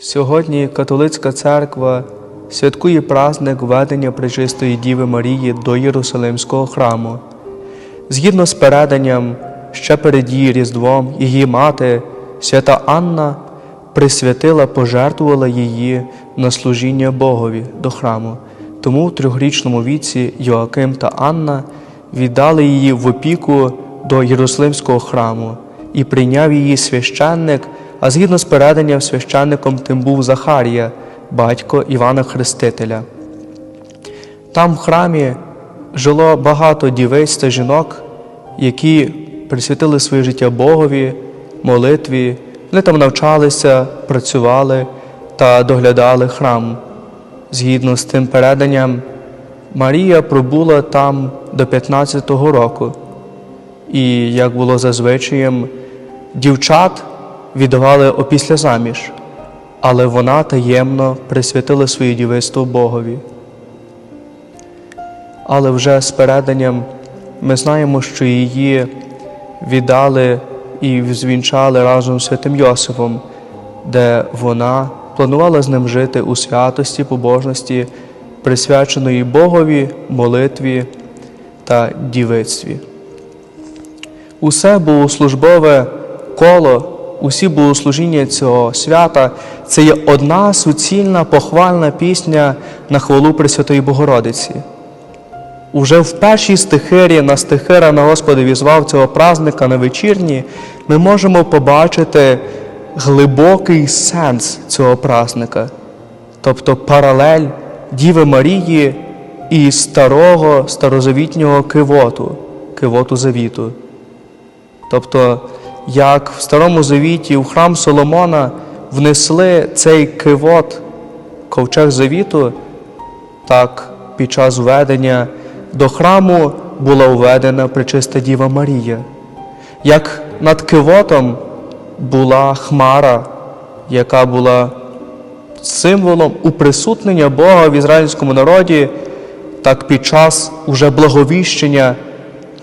Сьогодні католицька церква святкує праздник введення Пречистої Діви Марії до Єрусалимського храму. Згідно з переданням, ще перед її Різдвом її мати, свята Анна, присвятила, пожертвувала її на служіння Богові до храму. Тому в трьохрічному віці Йоаким та Анна віддали її в опіку до Єрусалимського храму і прийняв її священник, а згідно з переданням священником тим був Захарія, батько Івана Хрестителя. Там в храмі жило багато дівиць та жінок, які присвятили своє життя Богові, молитві. Вони там навчалися, працювали та доглядали храм. Згідно з тим переданням, Марія пробула там до 15-го року. І, як було за звичаєм, дівчат віддавали опісля заміж, але вона таємно присвятила своє дівицтво Богові. Але вже з переданням ми знаємо, що її віддали і звінчали разом з святим Йосифом, де вона планувала з ним жити у святості, побожності, присвяченої Богові, молитві та дівицтві. Усе богослужбове коло, усі богослужіння цього свята це є одна суцільна похвальна пісня на хвалу Пресвятої Богородиці. Уже в першій стихирі на стихира на Господи візвав цього празника на вечірні, ми можемо побачити глибокий сенс цього празника, тобто паралель Діви Марії і старого старозавітнього кивоту, кивоту завіту. Тобто, як в Старому Завіті у храм Соломона внесли цей кивот, ковчег завіту, так під час введення до храму була введена Пречиста Діва Марія. Як над кивотом була хмара, яка була символом уприсутнення Бога в ізраїльському народі, так під час уже благовіщення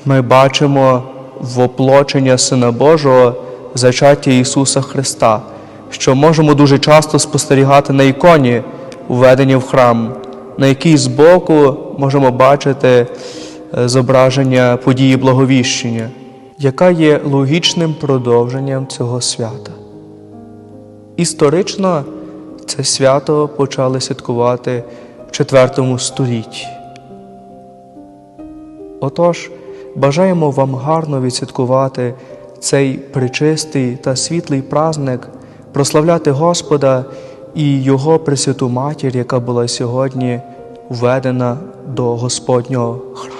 ми бачимо воплочення Сина Божого, зачаття Ісуса Христа, що можемо дуже часто спостерігати на іконі, введені в храм, на якій збоку можемо бачити е, зображення події благовіщення, яка є логічним продовженням цього свята. Історично це свято почали святкувати в IV столітті. Отож, бажаємо вам гарно відсвяткувати цей причистий та світлий праздник, прославляти Господа і Його Пресвяту Матір, яка була сьогодні введена до Господнього храму.